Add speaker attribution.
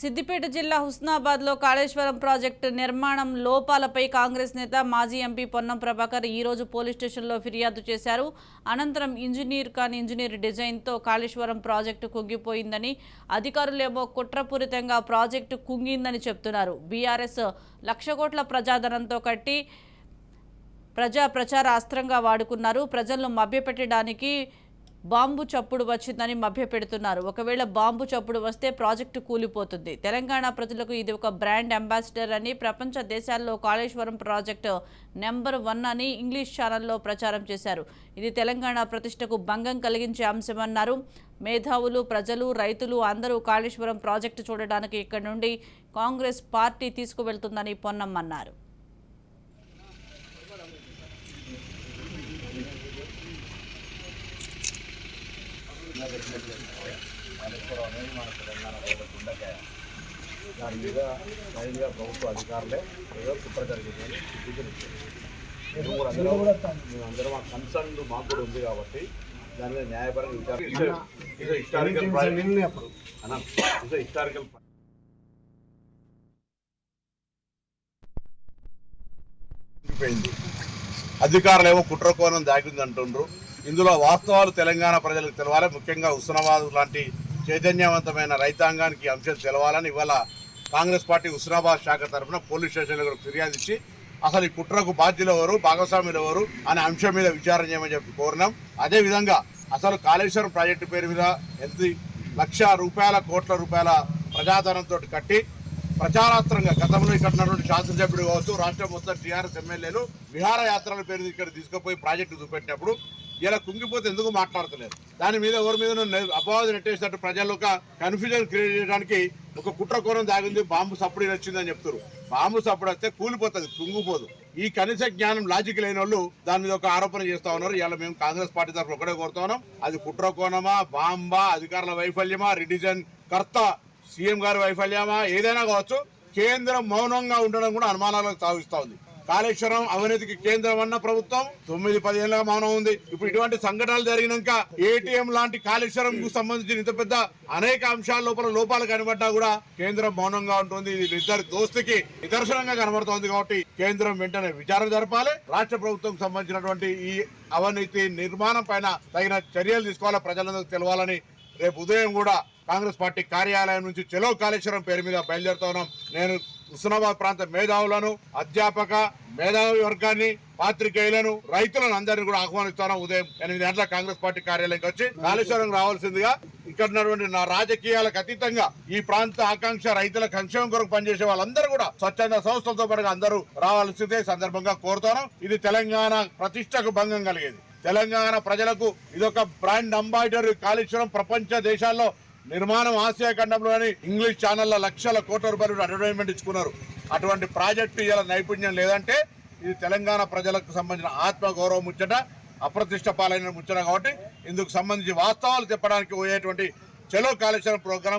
Speaker 1: సిద్దిపేట జిల్లా హుస్నాబాద్లో కాళేశ్వరం ప్రాజెక్టు నిర్మాణం లోపాలపై కాంగ్రెస్ నేత మాజీ ఎంపీ పొన్నం ప్రభాకర్ ఈరోజు పోలీస్ స్టేషన్లో ఫిర్యాదు చేశారు. అనంతరం ఇంజనీర్ కాని ఇంజనీర్ డిజైన్తో కాళేశ్వరం ప్రాజెక్టు కుంగిపోయిందని అధికారులేమో కుట్రపూరితంగా ప్రాజెక్టు కుంగిందని చెప్తున్నారు. బీఆర్ఎస్ లక్ష కోట్ల ప్రజాధనంతో కట్టి ప్రజా ప్రచార అస్త్రంగా వాడుకున్నారు. ప్రజలను మభ్యపెట్టడానికి బాంబు చప్పుడు వచ్చిందని మభ్యపెడుతున్నారు. ఒకవేళ బాంబు చప్పుడు వస్తే ప్రాజెక్టు కూలిపోతుంది. తెలంగాణ ప్రజలకు ఇది ఒక బ్రాండ్ అంబాసిడర్ అని ప్రపంచ దేశాల్లో కాళేశ్వరం ప్రాజెక్టు నెంబర్ వన్ అని ఇంగ్లీష్ ఛానల్లో ప్రచారం చేశారు. ఇది తెలంగాణ ప్రతిష్టకు భంగం కలిగించే అంశమన్నారు. మేధావులు ప్రజలు రైతులు అందరూ కాళేశ్వరం ప్రాజెక్టు చూడడానికి ఇక్కడి నుండి కాంగ్రెస్ పార్టీ తీసుకువెళ్తుందని పొన్నమ్మన్నారు
Speaker 2: దాని మీద స్వయంగా ప్రభుత్వ అధికారులే ఏదో కుట్ర జరిగిందని సూచన ఇచ్చారు మేము అందరం ఆ కన్సర్న్ మాకు కూడా ఉంది కాబట్టి దాని మీద న్యాయపరంగా విచారణ హిస్టారికల్ అన్న హిస్టారికల్ అధికారులు ఏమో కుట్ర కోణం దాగింది అంటుండ్రు ఇందులో వాస్తవాలు తెలంగాణ ప్రజలకు తెలవాలి. ముఖ్యంగా హుస్నాబాద్ లాంటి చైతన్యవంతమైన రైతాంగానికి అంశాలు అంశం తెలవాలని ఇవాళ కాంగ్రెస్ పార్టీ హుస్నాబాద్ శాఖ తరఫున పోలీస్ స్టేషన్లో కూడా ఫిర్యాదు ఇచ్చి అసలు ఈ కుట్రకు బాధ్యులు ఎవరు భాగస్వాములు ఎవరు అనే అంశం మీద విచారణ చేయమని చెప్పి కోరినాం. అదేవిధంగా అసలు కాళేశ్వరం ప్రాజెక్టు పేరు మీద ఎంత లక్ష రూపాయల కోట్ల రూపాయల ప్రజాధనంతో కట్టి ప్రచారాస్త్రంగా గతంలో ఇక్కడ ఉన్నటువంటి శాసనసభ్యుడు కావచ్చు రాష్ట్రం మొత్తం టీఆర్ఎస్ ఎమ్మెల్యేలు విహారయాత్రల పేరు ఇక్కడ తీసుకుపోయి ప్రాజెక్టు చూపెట్టినప్పుడు ఇలా కుంగిపోతే ఎందుకు మాట్లాడతలేదు? దాని మీద ఎవరి మీద అపవాదం నెట్టేసినట్టు ప్రజల్లో ఒక కన్ఫ్యూజన్ క్రియేట్ చేయడానికి ఒక కుట్ర కోణం దాగింది బాంబు సప్పుడు వచ్చిందని చెప్తారు బాంబు సప్పుడు వస్తే కూలిపోతుంది కుంగిపోదు. ఈ కనీస జ్ఞానం లాజిక్ లేని వాళ్ళు దాని మీద ఒక ఆరోపణ చేస్తా ఉన్నారు. ఇలా మేము కాంగ్రెస్ పార్టీ తరఫున ఒకటే కోరుతా ఉన్నాం. అది కుట్ర కోణమా బాంబా అధికారుల వైఫల్యమా రిడిజన్ కర్త సీఎం గారి వైఫల్యమా ఏదైనా కావచ్చు కేంద్రం మౌనంగా ఉండడం కూడా అనుమానాలకు తావిస్తా ఉంది. కాళేశ్వరం అవినీతికి కేంద్రం అన్న ప్రభుత్వం తొమ్మిది పదిహేనులుగా మౌనం ఉంది. ఇప్పుడు ఇటువంటి సంఘటనలు జరిగినాక ఏటీఎం లాంటి కాళేశ్వరం కు సంబంధించిన ఇంత పెద్ద అనేక అంశాల లోపల లోపాలు కనబడ్డా కూడా కేంద్రం మౌనంగా ఉంటుంది. ఇది ఇద్దరు దోస్తికి నిదర్శనంగా కనబడుతోంది కాబట్టి కేంద్రం వెంటనే విచారణ జరపాలి. రాష్ట్ర ప్రభుత్వం సంబంధించినటువంటి ఈ అవినీతి నిర్మాణం పైన తగిన చర్యలు తీసుకోవాలి ప్రజలందరూ తెలవాలని రేపు ఉదయం కూడా కాంగ్రెస్ పార్టీ కార్యాలయం నుంచి చెలో కాళేశ్వరం పేరు మీద బయలుదేరుతా ఉన్నాం. నేను హుస్నాబాద్ ప్రాంత మేధావులను అధ్యాపక మేధావి వర్గాన్ని పాత్రికేయులను రైతులను అందరినీ కూడా ఆహ్వానిస్తాను. ఉదయం ఎనిమిది గంటల కాంగ్రెస్ పార్టీ కార్యాలయంకి వచ్చి కాళేశ్వరం రావాల్సిందిగా ఇక్కడ ఉన్నటువంటి నా రాజకీయాలకు అతీతంగా ఈ ప్రాంత ఆకాంక్ష రైతుల సంక్షేమం కొరకు పనిచేసే వాళ్ళందరూ కూడా స్వచ్ఛంద సంస్థలతో పాటు అందరూ రావాల్సిందే సందర్భంగా కోరుతాను. ఇది తెలంగాణ ప్రతిష్టకు భంగం కలిగేది. తెలంగాణ ప్రజలకు ఇదొక బ్రాండ్ అంబాసిడర్ కాళేశ్వరం ప్రపంచ దేశాల్లో నిర్మాణం ఆసియా ఖండంలోని ఇంగ్లీష్ ఛానళ్ళ లక్షల కోట్ల రూపాయలు అడ్వర్టైజ్మెంట్ ఇచ్చుకున్నారు. అటువంటి ప్రాజెక్టు ఇలా నైపుణ్యం లేదంటే ఇది తెలంగాణ ప్రజలకు సంబంధించిన ఆత్మ గౌరవం ముచ్చట అప్రతిష్ట పాలైన ముచ్చట కాబట్టి ఇందుకు సంబంధించి వాస్తవాలు చెప్పడానికి పోయేటువంటి చెలో కాళేశ్వరం ప్రోగ్రాం